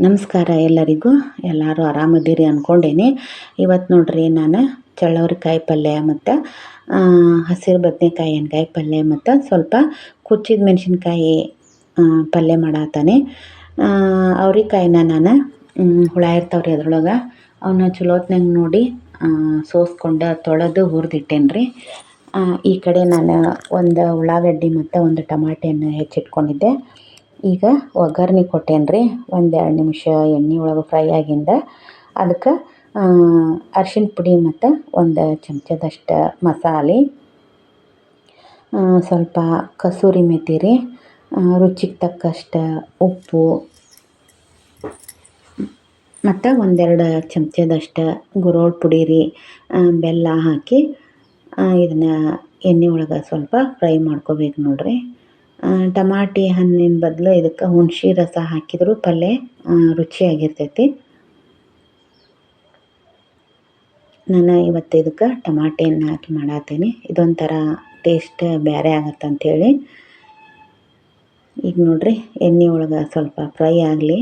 ನಮಸ್ಕಾರ ಎಲ್ಲರಿಗೂ. ಎಲ್ಲರೂ ಆರಾಮದಿರಿ ಅಂದ್ಕೊಂಡೇನಿ ಇವತ್ತು ನೋಡ್ರಿ ನಾನು ಚಳ್ಳವ್ರಿಕಾಯಿ ಪಲ್ಯ ಮತ್ತು ಹಸಿರು ಬದನೇಕಾಯಿ ಎಣ್ಗಾಯಿ ಪಲ್ಯ ಮತ್ತು ಸ್ವಲ್ಪ ಕುಚ್ಚಿದ ಮೆಣಸಿನ್ಕಾಯಿ ಪಲ್ಯ ಮಾಡತ್ತಾನೆ ಅವ್ರಿಕಾಯಿನ ನಾನು ಹುಳ ಇರ್ತಾವ್ರಿ ಅದ್ರೊಳಗೆ ಅವನ್ನ ಚಲೋತ್ನಂಗೆ ನೋಡಿ ಸೋಸ್ಕೊಂಡು ತೊಳೆದು ಹುರಿದಿಟ್ಟೇನಿ ರೀ ಈ ಕಡೆ ನಾನು ಒಂದು ಉಳ್ಳಾಗಡ್ಡಿ ಮತ್ತು ಒಂದು ಟಮಾಟೆಯನ್ನು ಹೆಚ್ಚಿಟ್ಕೊಂಡಿದ್ದೆ. ಈಗ ಒಗ್ಗರ್ಣೆ ಕೊಟ್ಟೇನಿ ರೀ ಒಂದು ಎರಡು ನಿಮಿಷ ಎಣ್ಣೆ ಒಳಗೆ ಫ್ರೈ ಆಗಿಂದ ಅದಕ್ಕೆ ಅರ್ಶಿನ ಪುಡಿ ಮತ್ತು ಒಂದು ಚಮಚದಷ್ಟು ಮಸಾಲೆ ಸ್ವಲ್ಪ ಕಸೂರಿ ಮೆಥಿ ರೀ ರುಚಿಗೆ ತಕ್ಕಷ್ಟು ಉಪ್ಪು, ಮತ್ತು ಒಂದೆರಡು ಚಮಚದಷ್ಟು ಗುರೋಳ್ ಪುಡಿ ರೀ ಬೆಲ್ಲ ಹಾಕಿ ಇದನ್ನು ಎಣ್ಣೆ ಒಳಗೆ ಸ್ವಲ್ಪ ಫ್ರೈ ಮಾಡ್ಕೋಬೇಕು ನೋಡಿರಿ. ಟಮಾಟಿ ಹಣ್ಣಿನ ಬದಲು ಇದಕ್ಕೆ ಹುಣಸೆ ರಸ ಹಾಕಿದರೂ ಪಲ್ಯ ರುಚಿಯಾಗಿರ್ತೈತಿ. ನಾನು ಇವತ್ತು ಇದಕ್ಕೆ ಟಮಾಟೆಯನ್ನು ಹಾಕಿ ಮಾಡತ್ತೀನಿ ಇದೊಂಥರ ಟೇಸ್ಟ್ ಬೇರೆ ಆಗತ್ತೆ ಅಂಥೇಳಿ ಈಗ ನೋಡ್ರಿ, ಎಣ್ಣೆ ಒಳಗೆ ಸ್ವಲ್ಪ ಫ್ರೈ ಆಗಲಿ.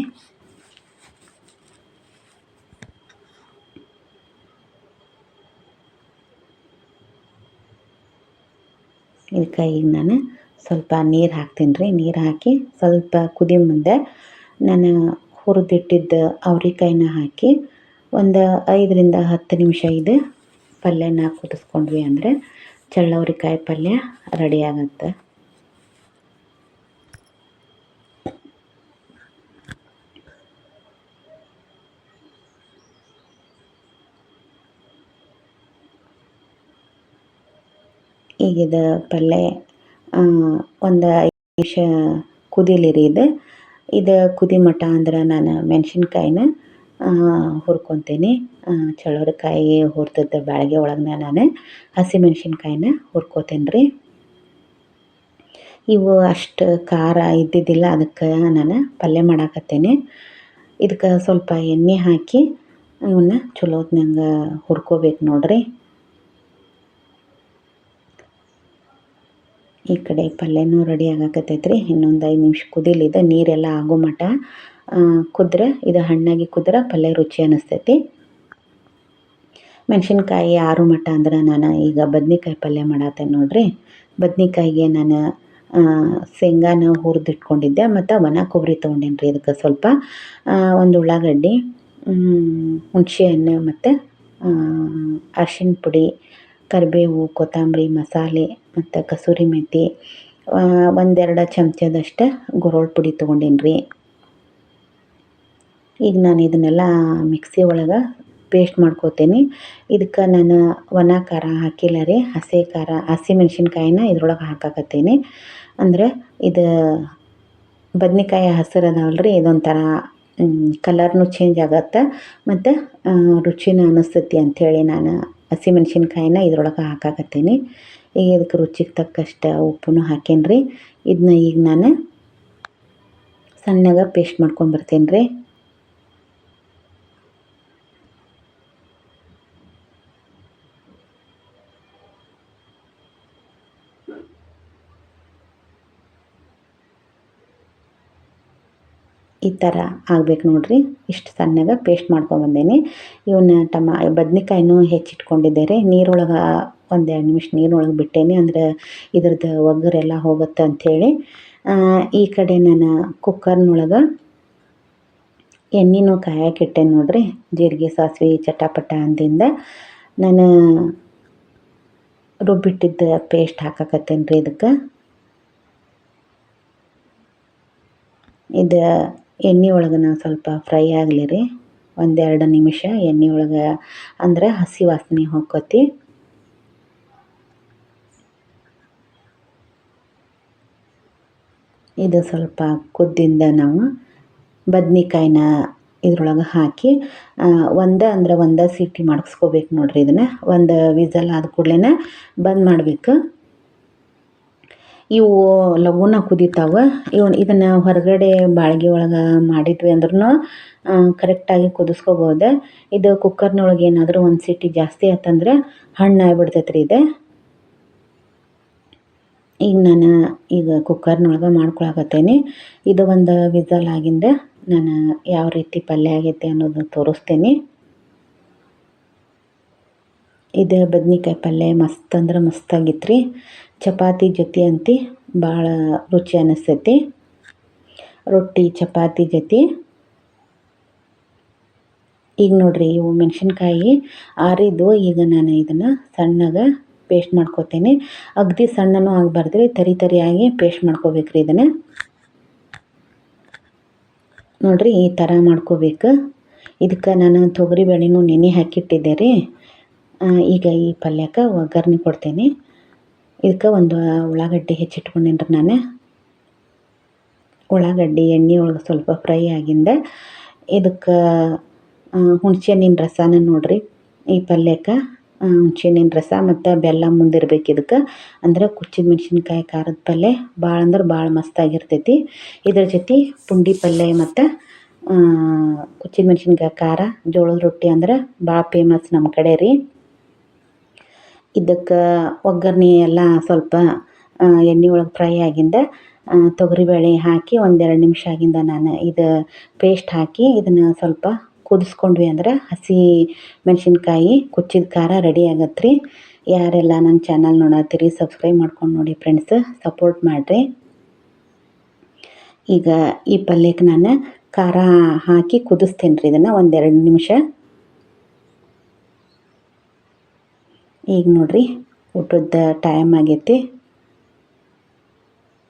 ಇದಕ್ಕೆ ಈಗ ನಾನು ಸ್ವಲ್ಪ ನೀರು ಹಾಕ್ತೀನಿ ರೀ ನೀರು ಹಾಕಿ ಸ್ವಲ್ಪ ಕುದಿ ಮುಂದೆ ನಾನು ಹುರಿದಿಟ್ಟಿದ್ದ ಅವ್ರೆಕಾಯಿನ ಹಾಕಿ ಒಂದು ಐದರಿಂದ ಹತ್ತು ನಿಮಿಷ ಇದು ಪಲ್ಯನ ಕುದಿಸ್ಕೊಂಡ್ವಿ ಅಂದರೆ ಚಳ್ಳವ್ರಿಕಾಯಿ ಪಲ್ಯ ರೆಡಿ ಆಗುತ್ತೆ. ಈಗಿದ ಪಲ್ಯ ಒಂದು ಐದು ನಿಮಿಷ ಕುದಿಲಿರಿ ಇದು. ಇದು ಕುದಿ ಮಠ ಅಂದ್ರೆ ನಾನು ಮೆಣಸಿನ್ಕಾಯಿನ ಹುರ್ಕೊತೀನಿ. ಚಳೋರಕಾಯಿ ಹುರ್ತದ ಬ್ಯಾಳ್ಗೆ ಒಳಗೆ ನಾನು ಹಸಿಮೆಣ್ಸಿನ್ಕಾಯಿನ ಹುರ್ಕೊತೀನಿ ರೀ ಇವು ಅಷ್ಟು ಖಾರ ಇದ್ದಿದ್ದಿಲ್ಲ, ಅದಕ್ಕೆ ನಾನು ಪಲ್ಯ ಮಾಡಾಕತ್ತೀನಿ. ಇದಕ್ಕೆ ಸ್ವಲ್ಪ ಎಣ್ಣೆ ಹಾಕಿ, ಇವನ್ನ ಚಲೋ ಹೊತ್ನಾಗ ಹುರ್ಕೋಬೇಕು ನೋಡಿರಿ. ಈ ಕಡೆ ಪಲ್ಯನೂ ರೆಡಿ ಆಗಾಕತ್ತೈತೆ ರೀ ಇನ್ನೊಂದು ಐದು ನಿಮಿಷ ಕುದಿಲಿದೆ ನೀರೆಲ್ಲ ಆಗೋ ಮಟ. ಕುದ್ರೆ, ಇದು ಹಣ್ಣಾಗಿ ಕುದ್ರೆ, ಪಲ್ಯ ರುಚಿ ಅನ್ನಿಸ್ತೈತಿ ಮೆಣಸಿನ್ಕಾಯಿ ಆರು ಮಟ ಅಂದ್ರೆ ನಾನು ಈಗ ಬದ್ನೆಕಾಯಿ ಪಲ್ಯ ಮಾಡತ್ತೇನೆ ನೋಡಿರಿ. ಬದ್ನೆಕಾಯಿಗೆ ನಾನು ಶೇಂಗಾನ ಹುರಿದಿಟ್ಕೊಂಡಿದ್ದೆ, ಮತ್ತು ಒಣ ಕೊಬ್ಬರಿ ತೊಗೊಂಡೇನಿ ರೀ ಇದಕ್ಕೆ ಸ್ವಲ್ಪ. ಒಂದು ಉಳ್ಳಾಗಡ್ಡಿ ಹುಣಸೆ ಹಣ್ಣು ಮತ್ತು ಅರ್ಶಿಣ ಪುಡಿ ಕರಿಬೇವು, ಕೊತ್ತಂಬರಿ, ಮಸಾಲೆ ಮತ್ತು ಕಸೂರಿ ಮೆಥಿ ಒಂದೆರಡು ಚಮಚದಷ್ಟು ಗುರೋಳ್ಳು ಪುಡಿ ತೊಗೊಂಡೇನಿ ರೀ ಈಗ ನಾನು ಇದನ್ನೆಲ್ಲ ಮಿಕ್ಸಿ ಒಳಗೆ ಪೇಸ್ಟ್ ಮಾಡ್ಕೋತೀನಿ. ಇದಕ್ಕೆ ನಾನು ಒಣ ಖಾರ ಹಾಕಿಲ್ಲ ರೀ, ಹಸಿ ಖಾರ ಹಸಿಮೆಣ್ಸಿನ್ಕಾಯಿನ ಇದ್ರೊಳಗೆ ಹಾಕಾಕತ್ತೀನಿ. ಅಂದರೆ ಇದು ಬದ್ನೆಕಾಯಿ ಹಸಿರು ರೀ ಇದೊಂಥರ ಕಲರ್ನು ಚೇಂಜ್ ಆಗತ್ತೆ. ಮತ್ತು ರುಚಿನೂ ಅನ್ನಿಸ್ತೈತಿ ಅಂಥೇಳಿ ನಾನು ಹಸಿಮೆಣ್ಸಿನ್ಕಾಯಿನ ಇದ್ರೊಳಗೆ ಹಾಕಾಕತ್ತೀನಿ. ಈಗ ಇದಕ್ಕೆ ರುಚಿಗೆ ತಕ್ಕಷ್ಟು ಉಪ್ಪನ್ನು ಹಾಕೇನಿ ರೀ ಇದನ್ನ ಈಗ ನಾನು ಸಣ್ಣಗೆ ಪೇಸ್ಟ್ ಮಾಡ್ಕೊಂಬರ್ತೀನಿ ರೀ ಈ ಥರ ಆಗ್ಬೇಕು ನೋಡಿರಿ. ಇಷ್ಟು ಸಣ್ಣಗೆ ಪೇಸ್ಟ್ ಮಾಡ್ಕೊಂಬಂದೇನೆ ಇವನ್ನ ಟಮ, ಬದ್ನೆಕಾಯಿನೂ ಹೆಚ್ಚಿಟ್ಕೊಂಡಿದ್ದೆ ರೀ ನೀರೊಳಗೆ ಒಂದು ಎರಡು ನಿಮಿಷ ನೀರೊಳಗೆ ಬಿಟ್ಟೇನೆ. ಅಂದ್ರೆ ಇದ್ರದ್ದು ಒಗ್ಗರೆಲ್ಲ ಹೋಗುತ್ತೆ ಅಂಥೇಳಿ ಈ ಕಡೆ ನಾನು ಕುಕ್ಕರ್ನೊಳಗೆ ಎಣ್ಣೆನೂ ಕಾಯಕ್ಕಿಟ್ಟೆ ನೋಡಿರಿ. ಜೀರಿಗೆ, ಸಾಸಿವೆ, ಚಟಾಪಟ ಅಂದಿಂದ ನಾನು ರುಬ್ಬಿಟ್ಟಿದ್ದ ಪೇಸ್ಟ್ ಹಾಕಕತ್ತೇನೆ ರೀ ಇದಕ್ಕೆ. ಇದು ಎಣ್ಣೆ ಒಳಗೆ ಸ್ವಲ್ಪ ಫ್ರೈ ಆಗಲಿ ರೀ. ಒಂದೆರಡು ನಿಮಿಷ ಎಣ್ಣೆ ಒಳಗೆ ಅಂದ್ರೆ ಹಸಿ ವಾಸನೆ ಹೋಗ್ತೈತಿ ಇದು ಸ್ವಲ್ಪ ಕುದ್ದಿಂದ ನಾವು ಬದ್ನೆಕಾಯಿನ ಇದ್ರೊಳಗೆ ಹಾಕಿ ಒಂದು ಅಂದ್ರೆ ಒಂದು ಸಿಟಿ ಮಾಡಿಸ್ಕೋಬೇಕು ನೋಡ್ರಿ ಇದನ್ನು. ಒಂದು ವಿಸಲ್ ಆದ ಕೂಡಲೇ ಬಂದ್ ಮಾಡಬೇಕು. ಇವು ಲಗೂನ ಕುದೀತಾವೆ. ಇವು ಇದನ್ನು ಹೊರಗಡೆ ಬಾಳ್ಗೆ ಒಳಗೆ ಮಾಡಿದ್ವಿ ಅಂದ್ರೂ ಕರೆಕ್ಟಾಗಿ ಕುದಿಸ್ಕೋಬೋದು. ಇದು ಕುಕ್ಕರ್ನೊಳಗೆ ಏನಾದರೂ ಒಂದು ಸಿಟಿ ಜಾಸ್ತಿ ಆತಂದ್ರೆ ಹಣ್ಣು ಆಗ್ಬಿಡ್ತೈತೆ ರೀ ಇದು. ಈಗ ನಾನು ಈಗ ಕುಕ್ಕರ್ನೊಳಗೆ ಮಾಡ್ಕೊಳಕತ್ತೇನೆ. ಇದು ಒಂದು ವಿಸಲ್ ಆಗಿಂದ ನಾನು ಯಾವ ರೀತಿ ಪಲ್ಯ ಆಗೈತೆ ಅನ್ನೋದನ್ನ ತೋರಿಸ್ತೀನಿ. ಇದು ಬದ್ನಿಕಾಯಿ ಪಲ್ಯ ಮಸ್ತ್ ಅಂದ್ರೆ ಮಸ್ತಾಗಿತ್ತು ರೀ ಚಪಾತಿ ಜೊತೆ ಅಂತಿ, ಭಾಳ ರುಚಿ ಅನ್ನಿಸ್ತೈತಿ ರೊಟ್ಟಿ, ಚಪಾತಿ ಜೊತೆ. ಈಗ ನೋಡಿರಿ ಇವು ಮೆಣಸಿನ್ಕಾಯಿ ಆರಿದ್ದು ಈಗ ನಾನು ಇದನ್ನು ಸಣ್ಣಗೆ ಪೇಸ್ಟ್ ಮಾಡ್ಕೋತೀನಿ. ಅಗದಿ ಸಣ್ಣನೂ ಆಗಬಾರ್ದು ರೀ ತರಿ ತರಿಯಾಗಿ ಪೇಸ್ಟ್ ಮಾಡ್ಕೋಬೇಕ್ರಿ ಇದನ್ನು. ನೋಡಿರಿ ಈ ಥರ ಮಾಡ್ಕೋಬೇಕು. ಇದಕ್ಕೆ ನಾನು ತೊಗರಿ ಬೇಳೆನೂ ನೆನೆ ಹಾಕಿಟ್ಟಿದ್ದೆ ರೀ. ಈಗ ಈ ಪಲ್ಯಕ್ಕೆ ಒಗ್ಗರಣೆ ಕೊಡ್ತೇನೆ. ಇದಕ್ಕೆ ಒಂದು ಉಳ್ಳಾಗಡ್ಡಿ ಹೆಚ್ಚಿಟ್ಕೊಂಡೇನಿ ರೀ ನಾನು. ಉಳ್ಳಾಗಡ್ಡಿ ಎಣ್ಣೆ ಒಳಗೆ ಸ್ವಲ್ಪ ಫ್ರೈ ಆಗಿಂದ ಇದಕ್ಕೆ ಹುಣ್ಸೆ ಹಣ್ಣಿನ ರಸನ ನೋಡಿರಿ. ಈ ಪಲ್ಯಕ್ಕೆ ಹುಣ್ಸೆ ಹಣ್ಣಿನ ರಸ ಮತ್ತು ಬೆಲ್ಲ ಮುಂದಿರ್ಬೇಕು ಇದಕ್ಕೆ. ಅಂದ್ರೆ ಕುಚ್ಚಿದ ಮೆಣಸಿನ್ಕಾಯಿ ಖಾರದ ಪಲ್ಯ ಭಾಳ ಅಂದ್ರೆ ಭಾಳ ಮಸ್ತಾಗಿರ್ತೈತಿ ಇದ್ರ ಜೊತೆ ಪುಂಡಿ ಪಲ್ಯ ಮತ್ತು ಕುಚ್ಚಿದ ಮೆಣಸಿನ್ಕಾಯಿ ಖಾರ, ಜೋಳದ ರೊಟ್ಟಿ ಅಂದ್ರೆ ಭಾಳ ಫೇಮಸ್ ನಮ್ಮ ಕಡೆ ರೀ. ಇದಕ್ಕೆ ಒಗ್ಗರಣೆ ಎಲ್ಲ ಸ್ವಲ್ಪ ಎಣ್ಣೆ ಒಳಗೆ ಫ್ರೈ ಆಗಿಂದ ತೊಗರಿಬೇಳೆ ಹಾಕಿ ಒಂದೆರಡು ನಿಮಿಷ ಆಗಿಂದ ನಾನು ಇದು ಪೇಸ್ಟ್ ಹಾಕಿ ಇದನ್ನು ಸ್ವಲ್ಪ ಕುದಿಸ್ಕೊಂಡ್ವಿ ಅಂದ್ರೆ ಹಸಿ ಮೆಣಸಿನ್ಕಾಯಿ, ಕುಚ್ಚಿದ ಖಾರ ರೆಡಿ ಆಗತ್ತೆ ರೀ ಯಾರೆಲ್ಲ ನನ್ನ ಚಾನಲ್ ನೋಡತ್ತೀರಿ ಸಬ್ಸ್ಕ್ರೈಬ್ ಮಾಡ್ಕೊಂಡು ನೋಡಿ ಫ್ರೆಂಡ್ಸ್ ಸಪೋರ್ಟ್ ಮಾಡಿರಿ. ಈಗ ಈ ಪಲ್ಯಕ್ಕೆ ನಾನು ಖಾರ ಹಾಕಿ ಕುದಿಸ್ತೀನಿ ರೀ ಇದನ್ನು ಒಂದೆರಡು ನಿಮಿಷ. ಈಗ ನೋಡ್ರಿ ಊಟದ ಟೈಮ್ ಆಗೈತಿ.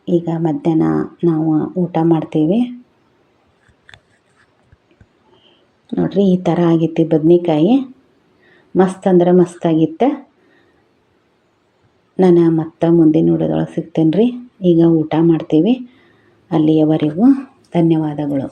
ಈಗ ಮಧ್ಯಾಹ್ನ ನಾವು ಊಟ ಮಾಡ್ತೀವಿ. ನೋಡ್ರಿ ಈ ಥರ ಆಗೈತಿ ಬದ್ನೆಕಾಯಿ. ಮಸ್ತ್ ಅಂದ್ರೆ ಮಸ್ತಾಗಿತ್ತು ನಾನು ಮತ್ತೆ ಮುಂದಿನ ನೋಡೋದೊಳಗೆ ಸಿಗ್ತೇನೆ ರೀ ಈಗ ಊಟ ಮಾಡ್ತೀವಿ. ಅಲ್ಲಿಯವರೆಗೂ ಧನ್ಯವಾದಗಳು.